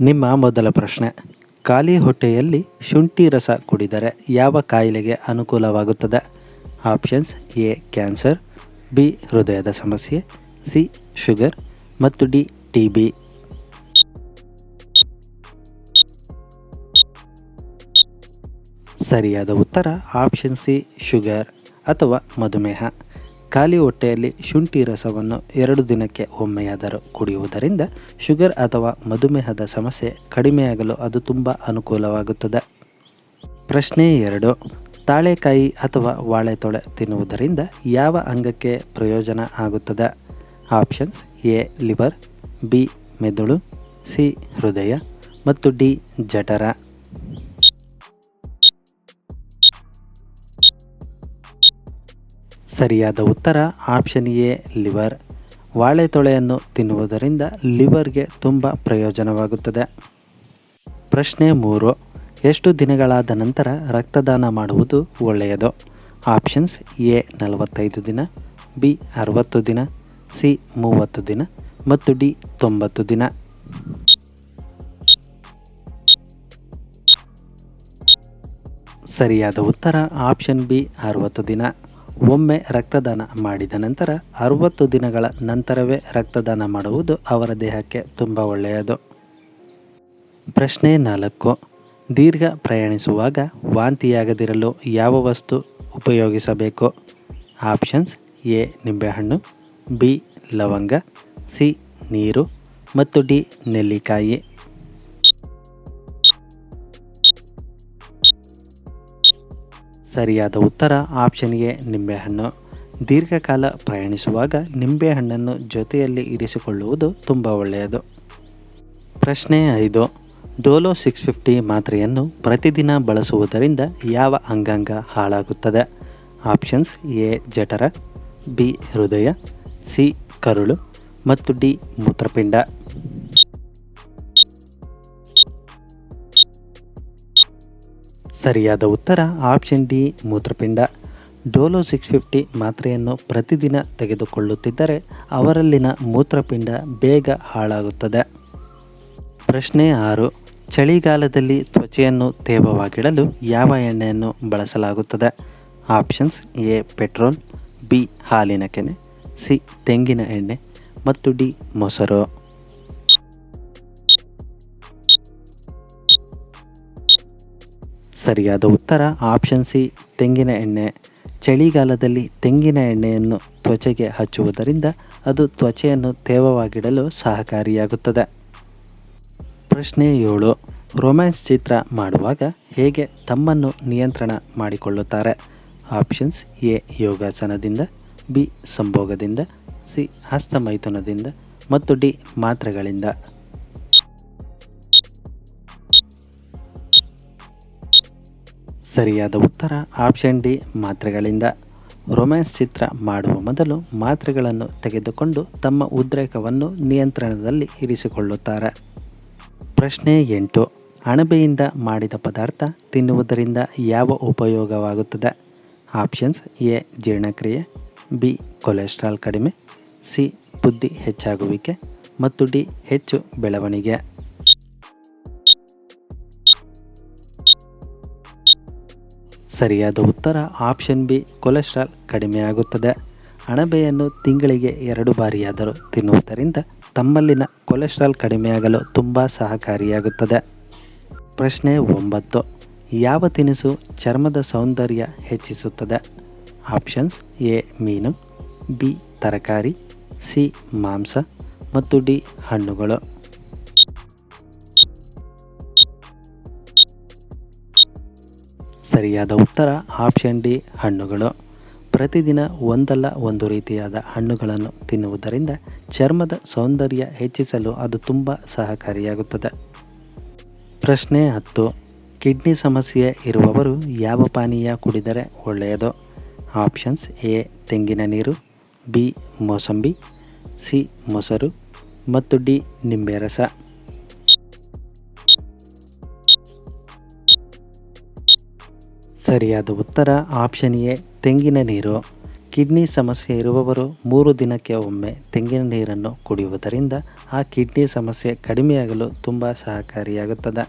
ನಿಮ್ಮ ಮೊದಲ ಪ್ರಶ್ನೆ. ಖಾಲಿ ಹೊಟ್ಟೆಯಲ್ಲಿ ಶುಂಠಿ ರಸ ಕುಡಿದರೆ ಯಾವ ಕಾಯಿಲೆಗೆ ಅನುಕೂಲವಾಗುತ್ತದೆ? ಆಪ್ಷನ್ಸ್ ಎ, ಕ್ಯಾನ್ಸರ್, ಬಿ, ಹೃದಯದ ಸಮಸ್ಯೆ, ಸಿ, ಶುಗರ್ ಮತ್ತು ಡಿ, ಟಿ ಬಿ. ಸರಿಯಾದ ಉತ್ತರ ಆಪ್ಷನ್ ಸಿ, ಶುಗರ್ ಅಥವಾ ಮಧುಮೇಹ. ಖಾಲಿ ಹೊಟ್ಟೆಯಲ್ಲಿ ಶುಂಠಿ ರಸವನ್ನು ಎರಡು ದಿನಕ್ಕೆ ಒಮ್ಮೆಯಾದರೂ ಕುಡಿಯುವುದರಿಂದ ಶುಗರ್ ಅಥವಾ ಮಧುಮೇಹದ ಸಮಸ್ಯೆ ಕಡಿಮೆಯಾಗಲು ಅದು ತುಂಬ ಅನುಕೂಲವಾಗುತ್ತದೆ. ಪ್ರಶ್ನೆ ಎರಡು, ತಾಳೆಕಾಯಿ ಅಥವಾ ವಾಳೆತೊಳೆ ತಿನ್ನುವುದರಿಂದ ಯಾವ ಅಂಗಕ್ಕೆ ಪ್ರಯೋಜನ ಆಗುತ್ತದೆ? ಆಪ್ಷನ್ಸ್ ಎ, ಲಿವರ್, ಬಿ, ಮೆದುಳು, ಸಿ, ಹೃದಯ ಮತ್ತು ಡಿ, ಜಠರ. ಸರಿಯಾದ ಉತ್ತರ, ಆಪ್ಷನ್ ಎ, ಲಿವರ್. ವಾಳೆ ತೊಳೆಯನ್ನು ತಿನ್ನುವುದರಿಂದ ಲಿವರ್ಗೆ ತುಂಬ ಪ್ರಯೋಜನವಾಗುತ್ತದೆ. ಪ್ರಶ್ನೆ ಮೂರು, ಎಷ್ಟು ದಿನಗಳಾದ ನಂತರ ರಕ್ತದಾನ ಮಾಡುವುದು ಒಳ್ಳೆಯದು? ಆಪ್ಷನ್ಸ್ ಎ, ನಲವತ್ತೈದು ದಿನ, ಬಿ, ಅರವತ್ತು ದಿನ, ಸಿ, ಮೂವತ್ತು ದಿನ ಮತ್ತು ಡಿ, ತೊಂಬತ್ತು ದಿನ. ಸರಿಯಾದ ಉತ್ತರ, ಆಪ್ಷನ್ ಬಿ, ಅರವತ್ತು ದಿನ. ಒಮ್ಮೆ ರಕ್ತದಾನ ಮಾಡಿದ ನಂತರ ಅರುವತ್ತು ದಿನಗಳ ನಂತರವೇ ರಕ್ತದಾನ ಮಾಡುವುದು ಅವರ ದೇಹಕ್ಕೆ ತುಂಬ ಒಳ್ಳೆಯದು. ಪ್ರಶ್ನೆ ನಾಲ್ಕು. ದೀರ್ಘ ಪ್ರಯಾಣಿಸುವಾಗ ವಾಂತಿಯಾಗದಿರಲು ಯಾವ ವಸ್ತು ಉಪಯೋಗಿಸಬೇಕು? Options A. ನಿಂಬೆಹಣ್ಣು, ಬಿ. ಲವಂಗ, ಸಿ. ನೀರು ಮತ್ತು ಡಿ. ನೆಲ್ಲಿಕಾಯಿ. ಸರಿಯಾದ ಉತ್ತರ ಆಪ್ಷನ್ ಎ, ನಿಂಬೆಹಣ್ಣು. ದೀರ್ಘಕಾಲ ಪ್ರಯಾಣಿಸುವಾಗ ನಿಂಬೆಹಣ್ಣನ್ನು ಜೊತೆಯಲ್ಲಿ ಇರಿಸಿಕೊಳ್ಳುವುದು ತುಂಬ ಒಳ್ಳೆಯದು. ಪ್ರಶ್ನೆ ಐದು. ಡೋಲೋ ಸಿಕ್ಸ್ ಫಿಫ್ಟಿ ಮಾತ್ರೆಯನ್ನು ಪ್ರತಿದಿನ ಬಳಸುವುದರಿಂದ ಯಾವ ಅಂಗಾಂಗ ಹಾಳಾಗುತ್ತದೆ? ಆಪ್ಷನ್ಸ್ ಎ, ಜಠರ, ಬಿ, ಹೃದಯ, ಸಿ, ಕರುಳು ಮತ್ತು ಡಿ, ಮೂತ್ರಪಿಂಡ. ಸರಿಯಾದ ಉತ್ತರ ಆಪ್ಷನ್ ಡಿ, ಮೂತ್ರಪಿಂಡ. ಡೋಲೋ ಸಿಕ್ಸ್ ಫಿಫ್ಟಿ ಮಾತ್ರೆಯನ್ನು ಪ್ರತಿದಿನ ತೆಗೆದುಕೊಳ್ಳುತ್ತಿದ್ದರೆ ಅವರಲ್ಲಿನ ಮೂತ್ರಪಿಂಡ ಬೇಗ ಹಾಳಾಗುತ್ತದೆ. ಪ್ರಶ್ನೆ ಆರು, ಚಳಿಗಾಲದಲ್ಲಿ ತ್ವಚೆಯನ್ನು ತೇವವಾಗಿಡಲು ಯಾವ ಎಣ್ಣೆಯನ್ನು ಬಳಸಲಾಗುತ್ತದೆ? ಆಪ್ಷನ್ಸ್ ಎ, ಪೆಟ್ರೋಲ್, ಬಿ, ಹಾಲಿನ ಕೆನೆ, ಸಿ, ತೆಂಗಿನ ಎಣ್ಣೆ ಮತ್ತು ಡಿ, ಮೊಸರು. ಸರಿಯಾದ ಉತ್ತರ ಆಪ್ಷನ್ ಸಿ ತೆಂಗಿನ ಎಣ್ಣೆ. ಚಳಿಗಾಲದಲ್ಲಿ ತೆಂಗಿನ ಎಣ್ಣೆಯನ್ನು ತ್ವಚೆಗೆ ಹಚ್ಚುವುದರಿಂದ ಅದು ತ್ವಚೆಯನ್ನು ತೇವವಾಗಿಡಲು ಸಹಕಾರಿಯಾಗುತ್ತದೆ. ಪ್ರಶ್ನೆ ಏಳು. ರೊಮ್ಯಾನ್ಸ್ ಚಿತ್ರ ಮಾಡುವಾಗ ಹೇಗೆ ತಮ್ಮನ್ನು ನಿಯಂತ್ರಣ ಮಾಡಿಕೊಳ್ಳುತ್ತಾರೆ? ಆಪ್ಷನ್ಸ್ ಎ, ಯೋಗಾಸನದಿಂದ, ಬಿ, ಸಂಭೋಗದಿಂದ, ಸಿ, ಹಸ್ತಮೈಥುನದಿಂದ ಮತ್ತು ಡಿ, ಮಾತ್ರೆಗಳಿಂದ. ಸರಿಯಾದ ಉತ್ತರ ಆಪ್ಷನ್ ಡಿ ಮಾತ್ರೆಗಳಿಂದ. ರೊಮ್ಯಾನ್ಸ್ ಚಿತ್ರ ಮಾಡುವ ಮೊದಲು ಮಾತ್ರೆಗಳನ್ನು ತೆಗೆದುಕೊಂಡು ತಮ್ಮ ಉದ್ರೇಕವನ್ನು ನಿಯಂತ್ರಣದಲ್ಲಿ ಇರಿಸಿಕೊಳ್ಳುತ್ತಾರೆ. ಪ್ರಶ್ನೆ ಎಂಟು. ಅಣಬೆಯಿಂದ ಮಾಡಿದ ಪದಾರ್ಥ ತಿನ್ನುವುದರಿಂದ ಯಾವ ಉಪಯೋಗವಾಗುತ್ತದೆ? Options A. ಜೀರ್ಣಕ್ರಿಯೆ, ಬಿ. ಕೊಲೆಸ್ಟ್ರಾಲ್ ಕಡಿಮೆ, ಸಿ. ಬುದ್ಧಿ ಹೆಚ್ಚಾಗುವಿಕೆ, ಮತ್ತು ಡಿ. ಹೆಚ್ಚು ಬೆಳವಣಿಗೆ. ಸರಿಯಾದ ಉತ್ತರ ಆಪ್ಷನ್ ಬಿ, ಕೊಲೆಸ್ಟ್ರಾಲ್ ಕಡಿಮೆಯಾಗುತ್ತದೆ. ಅಣಬೆಯನ್ನು ತಿಂಗಳಿಗೆ ಎರಡು ಬಾರಿಯಾದರೂ ತಿನ್ನುವುದರಿಂದ ತಮ್ಮಲ್ಲಿನ ಕೊಲೆಸ್ಟ್ರಾಲ್ ಕಡಿಮೆಯಾಗಲು ತುಂಬ ಸಹಕಾರಿಯಾಗುತ್ತದೆ. ಪ್ರಶ್ನೆ ಒಂಬತ್ತು. ಯಾವ ತಿನಿಸು ಚರ್ಮದ ಸೌಂದರ್ಯ ಹೆಚ್ಚಿಸುತ್ತದೆ? ಆಪ್ಷನ್ಸ್ ಎ, ಮೀನು, ಬಿ, ತರಕಾರಿ, ಸಿ, ಮಾಂಸ ಮತ್ತು ಡಿ, ಹಣ್ಣುಗಳು. ಸರಿಯಾದ ಉತ್ತರ ಆಪ್ಷನ್ ಡಿ, ಹಣ್ಣುಗಳು. ಪ್ರತಿದಿನ ಒಂದಲ್ಲ ಒಂದು ರೀತಿಯಾದ ಹಣ್ಣುಗಳನ್ನು ತಿನ್ನುವುದರಿಂದ ಚರ್ಮದ ಸೌಂದರ್ಯ ಹೆಚ್ಚಿಸಲು ಅದು ತುಂಬ ಸಹಕಾರಿಯಾಗುತ್ತದೆ. ಪ್ರಶ್ನೆ ಹತ್ತು, ಕಿಡ್ನಿ ಸಮಸ್ಯೆ ಇರುವವರು ಯಾವ ಪಾನೀಯ ಕುಡಿದರೆ ಒಳ್ಳೆಯದು? ಆಪ್ಷನ್ಸ್ ಎ, ತೆಂಗಿನ ನೀರು, ಬಿ, ಮೋಸಂಬಿ, ಸಿ, ಮೊಸರು ಮತ್ತು ಡಿ, ನಿಂಬೆ ರಸ. ಸರಿಯಾದ ಉತ್ತರ ಆಪ್ಷನ್ ಎ, ತೆಂಗಿನ ನೀರು. ಕಿಡ್ನಿ ಸಮಸ್ಯೆ ಇರುವವರು ಮೂರು ದಿನಕ್ಕೆ ಒಮ್ಮೆ ತೆಂಗಿನ ನೀರನ್ನು ಕುಡಿಯುವುದರಿಂದ ಆ ಕಿಡ್ನಿ ಸಮಸ್ಯೆ ಕಡಿಮೆಯಾಗಲು ತುಂಬ ಸಹಕಾರಿಯಾಗುತ್ತದೆ.